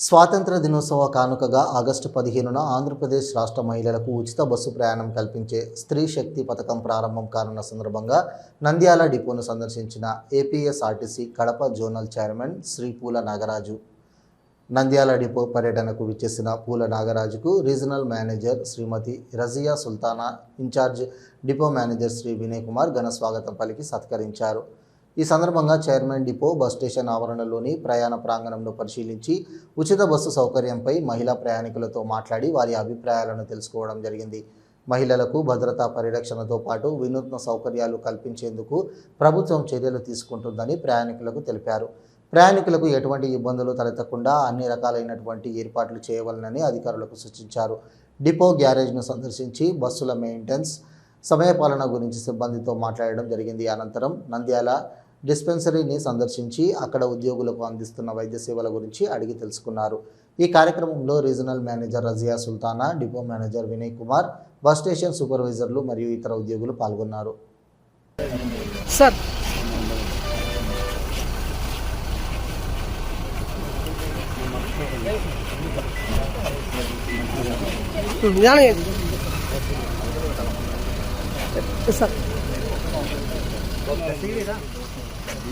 స్వాతంత్ర దినోత్సవ కానుకగా ఆగస్టు పదిహేనున ఆంధ్రప్రదేశ్ రాష్ట్ర మహిళలకు ఉచిత బస్సు ప్రయాణం కల్పించే స్త్రీ శక్తి పథకం ప్రారంభం కానున్న సందర్భంగా నంద్యాల డిపోను సందర్శించిన APSRTC Kadapa zonal chairman Shri Poola Nagaraju. Nandyal depot పర్యటనకు విచ్చేసిన Poola నాగరాజుకు regional manager Shrimati Raziya Sultana in charge depot manager Shri Vinay Kumar ఘన స్వాగతం పలికి సత్కరించారు. ఈ సందర్భంగా చైర్మన్ డిపో బస్ స్టేషన్ ఆవరణలోని ప్రయాణ ప్రాంగణంలో పరిశీలించి ఉచిత బస్సు సౌకర్యంపై మహిళా ప్రయాణికులతో మాట్లాడి వారి అభిప్రాయాలను తెలుసుకోవడం జరిగింది. మహిళలకు భద్రతా పరిరక్షణతో పాటు వినూత్న సౌకర్యాలు కల్పించేందుకు ప్రభుత్వం చర్యలు తీసుకుంటుందని ప్రయాణికులకు తెలిపారు. ప్రయాణికులకు ఎటువంటి ఇబ్బందులు తలెత్తకుండా అన్ని రకాలైనటువంటి ఏర్పాట్లు చేయవలనని అధికారులకు సూచించారు. డిపో గ్యారేజ్ను సందర్శించి బస్సుల మెయింటెనెన్స్ సమయపాలన గురించి సిబ్బందితో మాట్లాడడం జరిగింది. అనంతరం నంద్యాల డిస్పెన్సరీని సందర్శించి అక్కడ ఉద్యోగులకు అందిస్తున్న వైద్య సేవల గురించి అడిగి తెలుసుకున్నారు. ఈ కార్యక్రమంలో regional manager Raziya Sultana depot manager Vinay Kumar bus station సూపర్వైజర్లు మరియు ఇతర ఉద్యోగులు పాల్గొన్నారు. సార్.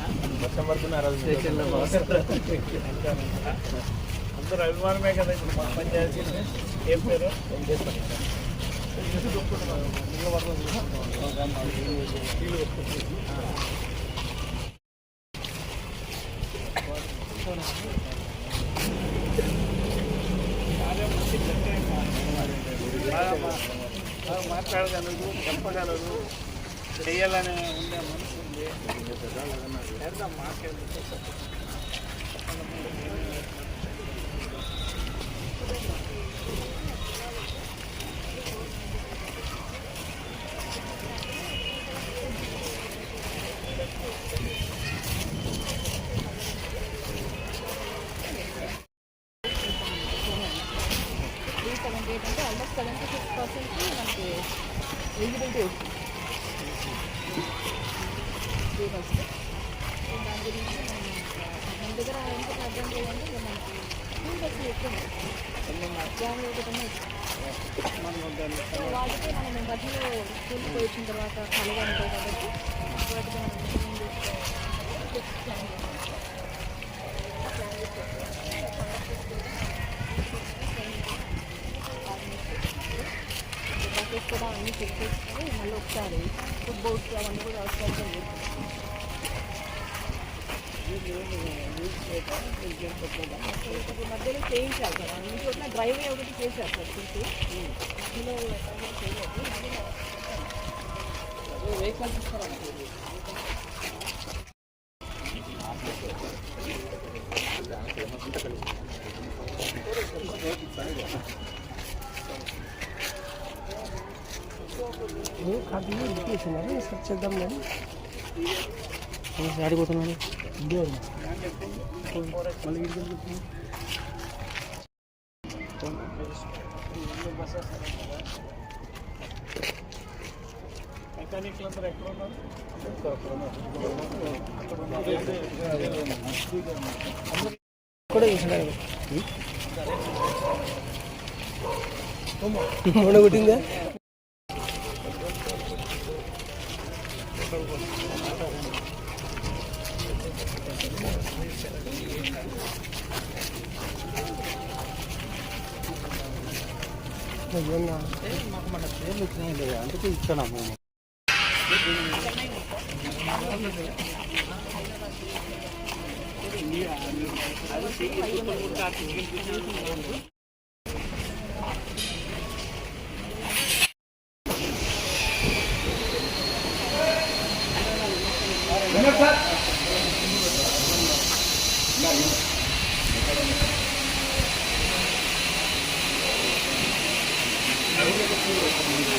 చేయండి. సార్ అందరూ అభిమానమే కదా ఇప్పుడు మన పంచాయతీ ఏం పేరు ఏం చేస్తారు బాగా మాట్లాడగలరు చెప్పగలరు చేయాలనే ఉండే మనసు ఉంది చేద్దాం మాట్లాడుతూ త్రీ సెవెంటీ ఎయిట్ అంటే ఆల్మోస్ట్ సెవెంటీ సిక్స్ పర్సెంట్కి మనకి ఎలిజిబిలిటీ వస్తుంది ఫ్రీ బస్ దాని గురించి మనం దగ్గర అడ్వాంటేజ్ అంటే ఇంకా మనకి స్కూల్ బస్సులు ఎక్కువ. మధ్యాహ్నం ఒకటి ఉన్నాయి సో వాటికి మనం మధ్యలో స్కూల్కి పోయి వచ్చిన తర్వాత ఉంటాయి కాబట్టి వాటికి మనం ప్లాన్ చేసుకోవాలి బస్సెస్ కూడా అన్నీ చెక్ చేసుకొని మళ్ళీ ఒకసారి ఫుడ్ బోర్డ్స్ అవన్నీ కూడా అవసరం ఇప్పుడు మధ్యలో చేయించాలి సార్ అన్ని చోట్ల డ్రైవే ఒకటి చేశారు సార్ చూసి మధ్యలో ఎక్కడ చేయలేదు మధ్యలో వెహికల్స్ ఇస్తారా అది చేసినారు సెర్చ్ చేద్దాం కానీ ఆడిపోతున్నాను ఎక్కడ ఉన్నారు కూడా మాకు మన పేర్లు వచ్చినాయి లేదా అందుకే ఇస్తున్నాము మేము అది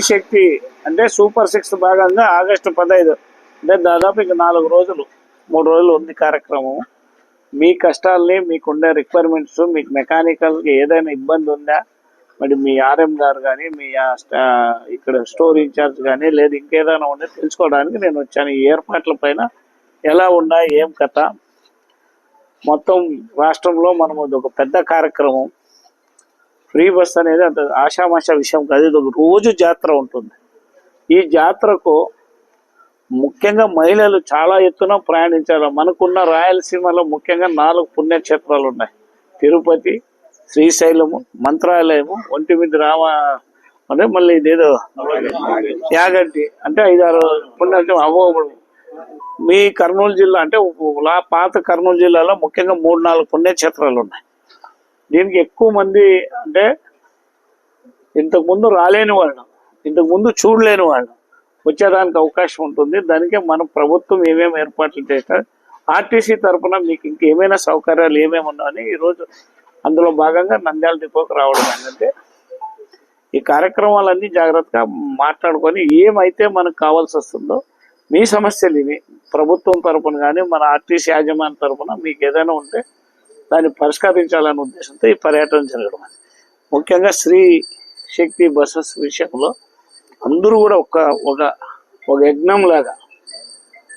శక్తి అంటే సూపర్ సిక్స్ భాగంగా ఆగస్టు పదహైదు. అంటే దాదాపు ఇక నాలుగు రోజులు మూడు రోజులు ఉంది కార్యక్రమం. మీ కష్టాలని మీకుండే రిక్వైర్మెంట్స్ మీకు మెకానికల్కి ఏదైనా ఇబ్బంది ఉందా? మరి మీ ఆర్ఎం గారు కానీ మీ ఆ స్టా- ఇక్కడ స్టోర్ ఇన్ఛార్జ్ కానీ లేదు ఇంకేదైనా ఉంటే తెలుసుకోవడానికి నేను వచ్చాను. ఈ ఏర్పాట్ల పైన ఎలా ఉన్నాయి ఏం కథ? మొత్తం రాష్ట్రంలో మనం ఇది ఒక పెద్ద కార్యక్రమం. ఫ్రీ బస్ అనేది అంత ఆషామాష విషయం కాదు. ఇది ఒక రోజు జాతర ఉంటుంది. ఈ జాతరకు ముఖ్యంగా మహిళలు చాలా ఎత్తున ప్రయాణించారు మనకున్న రాయలసీమలో ముఖ్యంగా నాలుగు పుణ్యక్షేత్రాలు ఉన్నాయి. తిరుపతి శ్రీశైలము మంత్రాలయము ఒంటిమిది రామ అంటే మళ్ళీ ఇదేదో యాగంటి అంటే ఐదారు పుణ్యక్షేత్రం అవ్వబడు మీ కర్నూలు జిల్లా అంటే లా పాత కర్నూలు జిల్లాలో ముఖ్యంగా మూడు నాలుగు పుణ్యక్షేత్రాలు ఉన్నాయి. దీనికి ఎక్కువ మంది అంటే ఇంతకు ముందు రాలేని వాళ్ళు. ఇంతకు ముందు చూడలేని వాళ్ళు. వచ్చేదానికి అవకాశం ఉంటుంది. దానికే మన ప్రభుత్వం ఏమేమి ఏర్పాట్లు చేస్తారు ఆర్టీసీ తరఫున మీకు ఇంకేమైనా సౌకర్యాలు ఏమేమి ఉన్నాయని ఈరోజు అందులో భాగంగా నంద్యాల డిపోకి రావడం ఏంటంటే ఈ కార్యక్రమాలన్నీ జాగ్రత్తగా మాట్లాడుకొని ఏమైతే మనకు కావాల్సి వస్తుందో మీ సమస్యలు ఇవి. ప్రభుత్వం తరపున కానీ మన ఆర్టీసీ యాజమాన్య తరపున మీకు ఏదైనా ఉంటే దాన్ని పరిష్కరించాలనే ఉద్దేశంతో ఈ పర్యటన జరగడం అది. ముఖ్యంగా స్త్రీ శక్తి బస్సెస్ విషయంలో అందరూ కూడా ఒక ఒక ఒక యజ్ఞం లాగా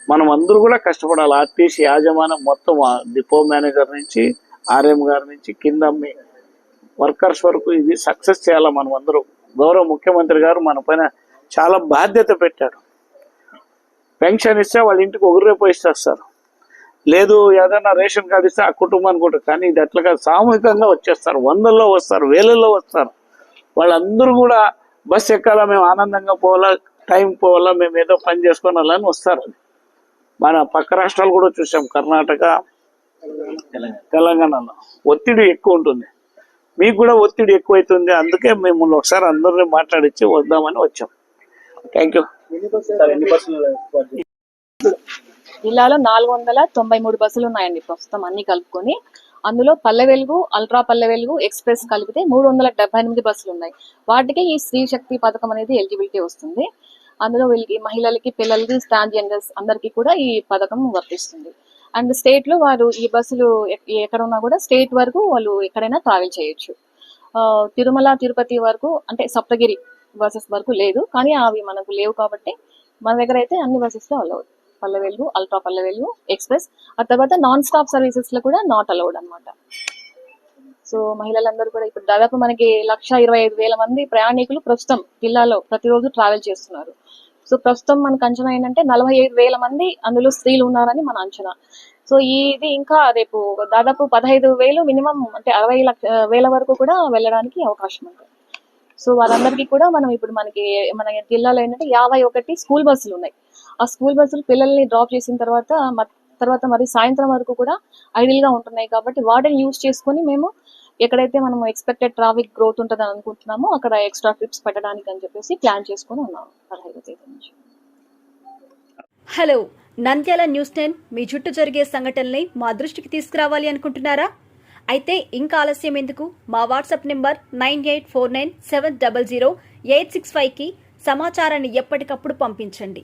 మనం అందరూ కూడా కష్టపడాలి. ఆర్టీసీ యాజమాన్యం మొత్తం ఆ డిపో మేనేజర్ నుంచి ఆర్ఎం గారి నుంచి కింద మీ వర్కర్స్ వరకు ఇది సక్సెస్ చేయాలి మనం అందరూ. గౌరవ ముఖ్యమంత్రి గారు మన పైన చాలా బాధ్యత పెట్టాడు పెన్షన్ ఇస్తే వాళ్ళ ఇంటికి ఒకరే పోయి ఇస్తారు లేదు ఏదైనా రేషన్ కార్డు ఇస్తే ఆ కుటుంబానికి కూడా కానీ ఇది అట్లా కాదు సామూహికంగా వచ్చేస్తారు. వందల్లో వస్తారు వేలల్లో వస్తారు. వాళ్ళందరూ కూడా బస్ ఎక్కాలా మేము ఆనందంగా పోవాలా టైం పోవాలా మేము ఏదో పని చేసుకోవాలని వస్తారు. మన పక్క రాష్ట్రాలు కూడా చూసాం కర్ణాటక తెలంగాణలో. ఒత్తిడి ఎక్కువ ఉంటుంది. మీకు కూడా ఒత్తిడి ఎక్కువైతుంది. అందుకే మిమ్మల్ని ఒకసారి అందరినీ మాట్లాడించి వద్దామని వచ్చాం. థ్యాంక్ యూ జిల్లాలో నాలుగు వందల తొంభై మూడు బస్సులు ఉన్నాయండి ప్రస్తుతం అన్ని కలుపుకొని. అందులో పల్లె వెలుగు అల్ట్రా పల్లె వెలుగు ఎక్స్ప్రెస్ కలిపితే మూడు వందల డెబ్బై ఎనిమిది బస్సులు ఉన్నాయి. వాటికి ఈ స్త్రీ శక్తి పథకం అనేది ఎలిజిబిలిటీ వస్తుంది. అందులో వీళ్ళకి మహిళలకి పిల్లలకి ట్రాన్స్జెండర్స్ అందరికీ కూడా ఈ పథకం వర్తిస్తుంది. అండ్ స్టేట్లో వారు ఈ బస్సులు ఎక్కడ ఉన్నా కూడా స్టేట్ వరకు వాళ్ళు ఎక్కడైనా ట్రావెల్ చేయొచ్చు. ఆ, తిరుమల తిరుపతి వరకు అంటే సప్తగిరి బస్సెస్ వరకు లేదు. కానీ అవి మనకు లేవు కాబట్టి మన దగ్గర అయితే అన్ని బస్సెస్లో allowed. Pallevelugu ultra Palle express. ఆ తర్వాత నాన్ స్టాప్ సర్వీసెస్లో కూడా నాట్ అలౌడ్ అన్నమాట. సో మహిళలందరూ కూడా ఇప్పుడు దాదాపు మనకి లక్ష ఇరవై ఐదు వేల మంది ప్రయాణికులు ప్రస్తుతం జిల్లాలో ప్రతిరోజు ట్రావెల్ చేస్తున్నారు. సో ప్రస్తుతం మనకు అంచనా ఏంటంటే నలభై ఐదు వేల మంది అందులో స్త్రీలు ఉన్నారని మన అంచనా. సో ఇది ఇంకా రేపు దాదాపు పదహైదు వేలు మినిమం అంటే అరవై లక్ష వేల వరకు కూడా వెళ్ళడానికి అవకాశం ఉంది. సో వాళ్ళందరికీ కూడా మనం ఇప్పుడు మనకి మన జిల్లాలో ఏంటంటే యాభై ఒకటి స్కూల్ బస్సులు ఉన్నాయి. ఆ స్కూల్ బస్సులు పిల్లల్ని డ్రాప్ చేసిన తర్వాత తర్వాత మరి సాయంత్రం వరకు కూడా ఐడియల్గా ఉంటున్నాయి కాబట్టి వాటిని యూజ్ చేసుకొని మేము ఎక్కడైతే మనం ఎక్స్పెక్టెడ్ ట్రాఫిక్ గ్రోత్ ఉంటుందని అనుకుంటున్నామో అక్కడ ఎక్స్ట్రా ట్రిప్స్ పెట్టడానికి అని చెప్పేసి ప్లాన్ చేసుకొని ఉన్నాం పదహైదు తేదీ నుంచి. హలో నంద్యాల న్యూస్ టెన్ మీ చుట్టూ జరిగే సంఘటనల్ని మా దృష్టికి తీసుకురావాలి అనుకుంటున్నారా? అయితే ఇంకా ఆలస్యం ఎందుకు? మా WhatsApp number nine eight four nine seven double zero eight six ఫైవ్కి సమాచారాన్ని ఎప్పటికప్పుడు పంపించండి.